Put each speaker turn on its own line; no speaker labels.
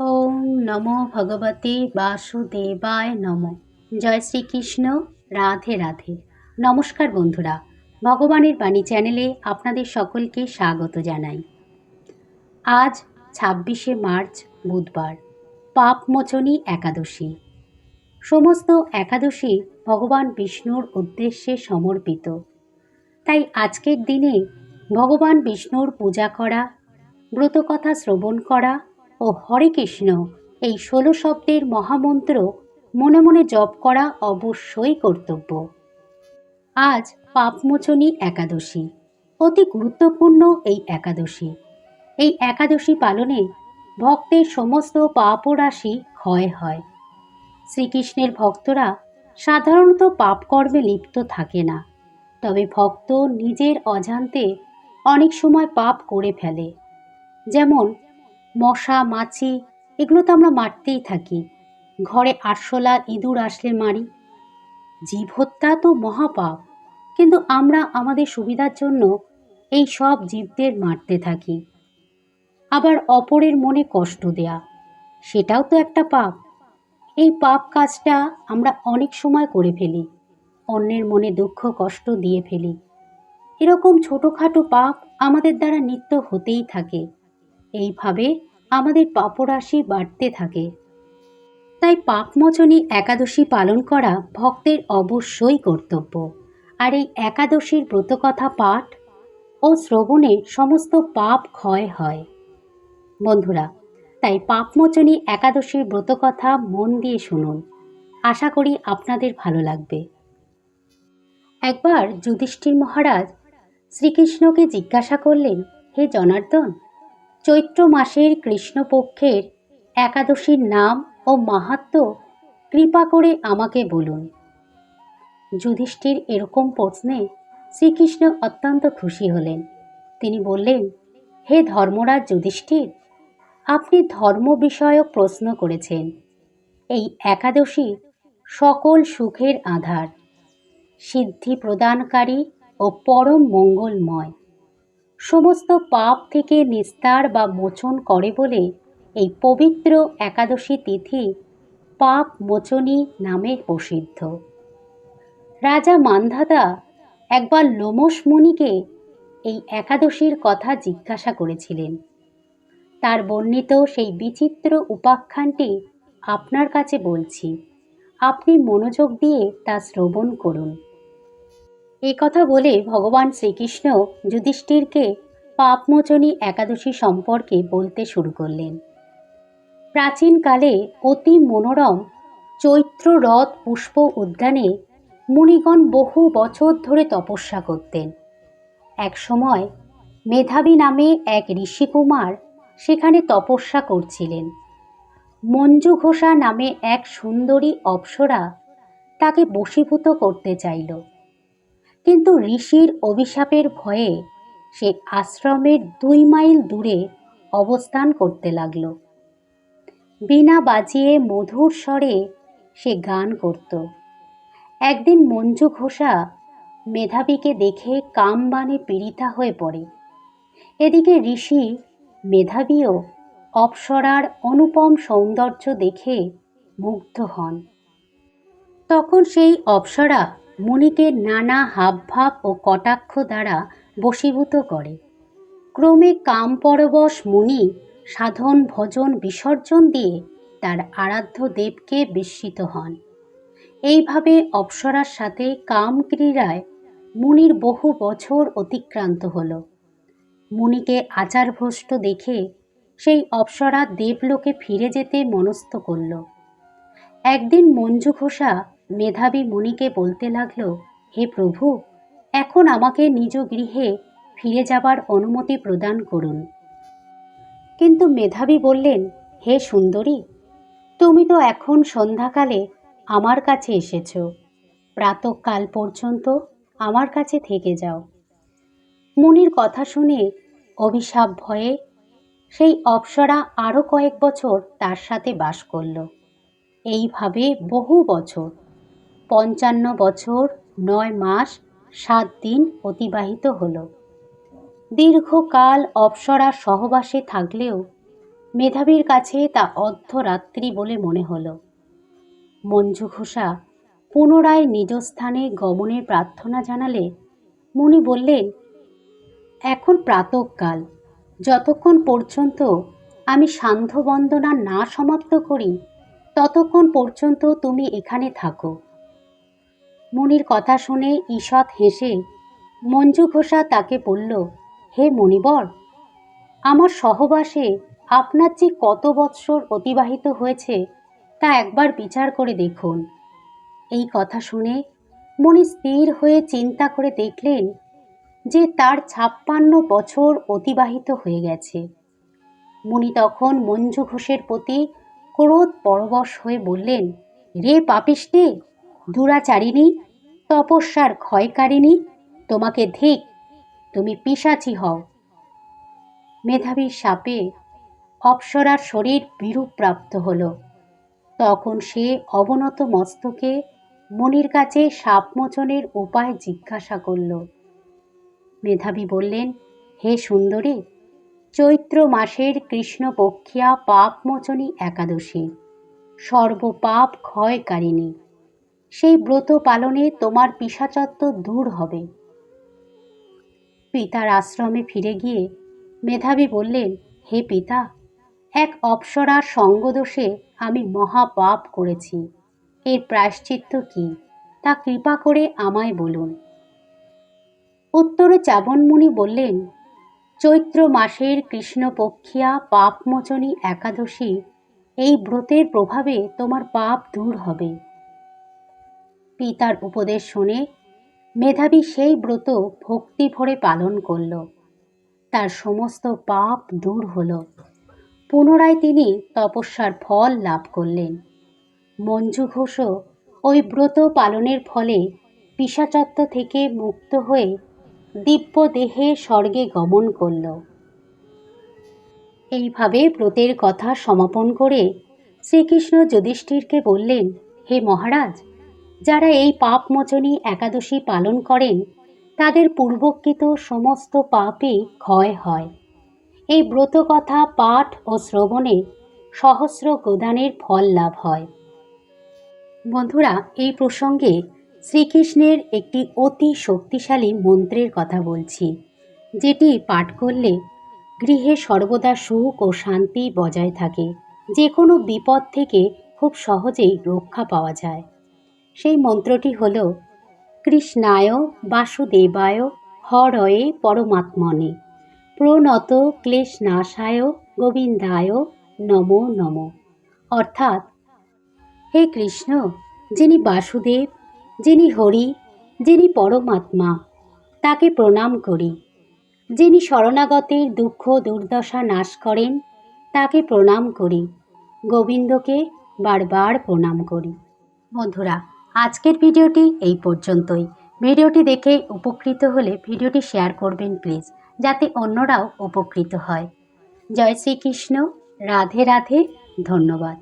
ওম নমো ভগবতে বাসুদেবায় নম জয় শ্রীকৃষ্ণ রাধে রাধে। নমস্কার বন্ধুরা, ভগবানের বাণী চ্যানেলে আপনাদের সকলকে স্বাগত জানাই। আজ ছাব্বিশে মার্চ, বুধবার, পাপমোচনী একাদশী। সমস্ত একাদশী ভগবান বিষ্ণুর উদ্দেশ্যে সমর্পিত। তাই আজকের দিনে ভগবান বিষ্ণুর পূজা করা, ব্রতকথা শ্রবণ করা ও হরে কৃষ্ণ, এই ষোলো শব্দের মহামন্ত্র মনে মনে জপ করা অবশ্যই কর্তব্য। আজ পাপমোচনী একাদশী, অতি গুরুত্বপূর্ণ এই একাদশী। এই একাদশী পালনে ভক্তের সমস্ত পাপরাশি ক্ষয় হয়। শ্রীকৃষ্ণের ভক্তরা সাধারণত পাপকর্মে লিপ্ত থাকে না, তবে ভক্ত নিজের অজান্তে অনেক সময় পাপ করে ফেলে। যেমন মশা, মাছি, এগুলো তো আমরা মারতেই থাকি। ঘরে আরশোলা, ইঁদুর আসলে মারি। জীব হত্যা তো মহাপাপ, কিন্তু আমরা আমাদের সুবিধার জন্য এই সব জীবদের মারতে থাকি। আবার অপরের মনে কষ্ট দেয়া, সেটাও তো একটা পাপ। এই পাপ কাজটা আমরা অনেক সময় করে ফেলি, অন্যের মনে দুঃখ, কষ্ট দিয়ে ফেলি। এরকম ছোটোখাটো পাপ আমাদের দ্বারা নিত্য হতেই থাকে। এইভাবে আমাদের পাপরাশি বাড়তে থাকে। তাই পাপমোচনী একাদশী পালন করা ভক্তের অবশ্যই কর্তব্য। আর এই একাদশীর ব্রতকথা পাঠ ও শ্রবণে সমস্ত পাপ ক্ষয় হয়। বন্ধুরা, তাই পাপমোচনী একাদশীর ব্রতকথা মন দিয়ে শুনুন। আশা করি আপনাদের ভালো লাগবে। একবার যুধিষ্ঠির মহারাজ শ্রীকৃষ্ণকে জিজ্ঞাসা করলেন, হে জনার্দন চৈত্র মাসের কৃষ্ণপক্ষের একাদশীর নাম ও মাহাত্ম কৃপা করে আমাকে বলুন। যুধিষ্ঠির এরকম প্রশ্নে শ্রীকৃষ্ণ অত্যন্ত খুশি হলেন। তিনি বললেন, হে ধর্মরাজ যুধিষ্ঠির, আপনি ধর্ম বিষয়ক প্রশ্ন করেছেন। এই একাদশী সকল সুখের আধার। সিদ্ধি প্রদানকারী ও পরম মঙ্গলময়। সমস্ত পাপ থেকে নিস্তার বা মোচন করে বলে এই পবিত্র একাদশী তিথি পাপ মোচনী নামে প্রসিদ্ধ। রাজা মান্ধাতা একবার লোমস মুনিকে এই একাদশীর কথা জিজ্ঞাসা করেছিলেন। তার বর্ণিত সেই বিচিত্র উপাখ্যানটি আপনার কাছে বলছি। আপনি মনোযোগ দিয়ে তা শ্রবণ করুন। এ কথা বলে ভগবান শ্রীকৃষ্ণ যুধিষ্ঠিরকে পাপমোচনী একাদশী সম্পর্কে বলতে শুরু করলেন। প্রাচীনকালে অতি মনোরম চৈত্র রথ পুষ্প উদ্যানে মুনিগণ বহু বছর ধরে তপস্যা করতেন। এক সময় মেধাবী নামে এক ঋষিকুমার সেখানে তপস্যা করছিলেন। মঞ্জু ঘোষা নামে এক সুন্দরী অপ্সরা তাকে বশীভূত করতে চাইল। কিন্তু ঋষির অভিশাপের ভয়ে সে আশ্রমের দুই মাইল দূরে অবস্থান করতে লাগল। বিনা বাজিয়ে মধুর স্বরে সে গান করত। একদিন মঞ্জু ঘোষা মেধাবীকে দেখে কামবানে পীড়িতা হয়ে পড়ে। এদিকে ঋষি মেধাবীও অপ্সরার অনুপম সৌন্দর্য দেখে মুগ্ধ হন। তখন সেই অপ্সরা মুনিকে নানা হাবভাব ও কটাক্ষ দ্বারা বশীভূত করে। ক্রমে কাম পরবশ মুনি সাধন, ভজন, বিসর্জন দিয়ে তার আরাধ্য দেবকে বিস্মিত হন। এইভাবে অপ্সরার সাথে কাম ক্রীড়ায় মুনির বহু বছর অতিক্রান্ত হল। মুনিকে আচারভ্রষ্ট দেখে সেই অপ্সরা দেবলোকে ফিরে যেতে মনস্থ করল। একদিন মঞ্জু ঘোষা মেধাবী মুনিকে বলতে লাগল, হে প্রভু, এখন আমাকে নিজ গৃহে ফিরে যাবার অনুমতি প্রদান করুন। কিন্তু মেধাবী বললেন, হে সুন্দরী, তুমি তো এখন সন্ধ্যাকালে আমার কাছে এসেছ। প্রাতকাল পর্যন্ত আমার কাছে থেকে যাও। মুনির কথা শুনে অভিশাপ ভয়ে সেই অপ্সরা আরও কয়েক বছর তার সাথে বাস করল। এইভাবে বহু বছর পঞ্চান্ন বছর, নয় মাস, সাত দিন অতিবাহিত হল। দীর্ঘকাল অপ্সরা সহবাসে থাকলেও মেধাবীর কাছে তা অর্ধরাত্রি বলে মনে হলো। মঞ্জু ঘোষা পুনরায় নিজ স্থানে গমনের প্রার্থনা জানালে মুনি বললেন, এখন প্রাতকাল। যতক্ষণ পর্যন্ত আমি সান্ধ্য বন্দনা না সমাপ্ত করি, ততক্ষণ পর্যন্ত তুমি এখানে থাকো। মুনির কথা শুনে ঈষৎ হেসে মঞ্জু ঘোষা তাকে বলল, হে মণিবর, আমার সহবাসে আপনার যে কত বৎসর অতিবাহিত হয়েছে, তা একবার বিচার করে দেখুন। এই কথা শুনে মণি স্থির হয়ে চিন্তা করে দেখলেন যে তার ছাপ্পান্ন বছর অতিবাহিত হয়ে গেছে। মুনি তখন মঞ্জু ঘোষের প্রতি ক্রোধ পরবশ হয়ে বললেন, রে পাপিষ্টি দুরাচারিণী, তপস্যার ক্ষয়কারিণী, তোমাকে ধিক, তুমি পিসাচি হও। মেধাবীর সাপে অপ্সরার শরীর বিরূপ প্রাপ্ত হলো। তখন সে অবনত মস্তকে মনির কাছে সাপমোচনের উপায় জিজ্ঞাসা করল। মেধাবী বললেন, হে সুন্দরী, চৈত্র মাসের কৃষ্ণপক্ষিয়া পাপমোচনী একাদশী, সর্বপাপ ক্ষয়কারিণী সেই ব্রত পালনে তোমার পিসাচত্ব দূর হবে। পিতার আশ্রমে ফিরে গিয়ে মেধাবী বললেন, হে পিতা, এক অপ্সরার সঙ্গদোষে আমি মহাপাপ করেছি। এর প্রায়শ্চিত্ত কি? তা কৃপা করে আমায় বলুন। উত্তরে চাবনমুনি বললেন, চৈত্র মাসের কৃষ্ণপক্ষিয়া পাপমোচনী একাদশী, এই ব্রতের প্রভাবে তোমার পাপ দূর হবে। পিতার উপদেশ শুনে মেধাবী সেই ব্রত ভক্তি ভরে পালন করল। তার সমস্ত পাপ দূর হল। পুনরায় তিনি তপস্যার ফল লাভ করলেন। মঞ্জু ঘোষও ওই ব্রত পালনের ফলে পিসাচত্ব থেকে মুক্ত হয়ে দিব্য দেহে স্বর্গে গমন করল। এইভাবে ব্রতের কথা সমাপন করে শ্রীকৃষ্ণ যুধিষ্ঠিরকে বললেন, হে মহারাজ যারা এই পাপমোচনী একাদশী পালন করেন, তাদের পূর্বকৃত সমস্ত পাপই ক্ষয় হয়। এই ব্রত কথা পাঠ ও শ্রবণে সহস্র গোদানের ফল লাভ হয়। বন্ধুরা, এই প্রসঙ্গে শ্রীকৃষ্ণের একটি অতি শক্তিশালী মন্ত্রের কথা বলছি, যেটি পাঠ করলে গৃহে সর্বদা সুখ ও শান্তি বজায় থাকে। যে কোনো বিপদ থেকে খুব সহজেই রক্ষা পাওয়া যায়। সেই মন্ত্রটি হল, কৃষ্ণায় বাসুদেবায় হরয়ে পরমাত্মনে, প্রণত ক্লেশনাশায় গোবিন্দায় নমো নম। অর্থাৎ, হে কৃষ্ণ, যিনি বাসুদেব, যিনি হরি, যিনি পরমাত্মা, তাকে প্রণাম করি। যিনি শরণাগতের দুঃখ দুর্দশা নাশ করেন, তাকে প্রণাম করি। গোবিন্দকে বারবার প্রণাম করি। বন্ধুরা আজকের ভিডিওটি এই পর্যন্তই। ভিডিওটি দেখে উপকৃত হলে ভিডিওটি শেয়ার করবেন প্লিজ, যাতে অন্যরাও উপকৃত হয়। জয় শ্রীকৃষ্ণ। রাধে রাধে। ধন্যবাদ।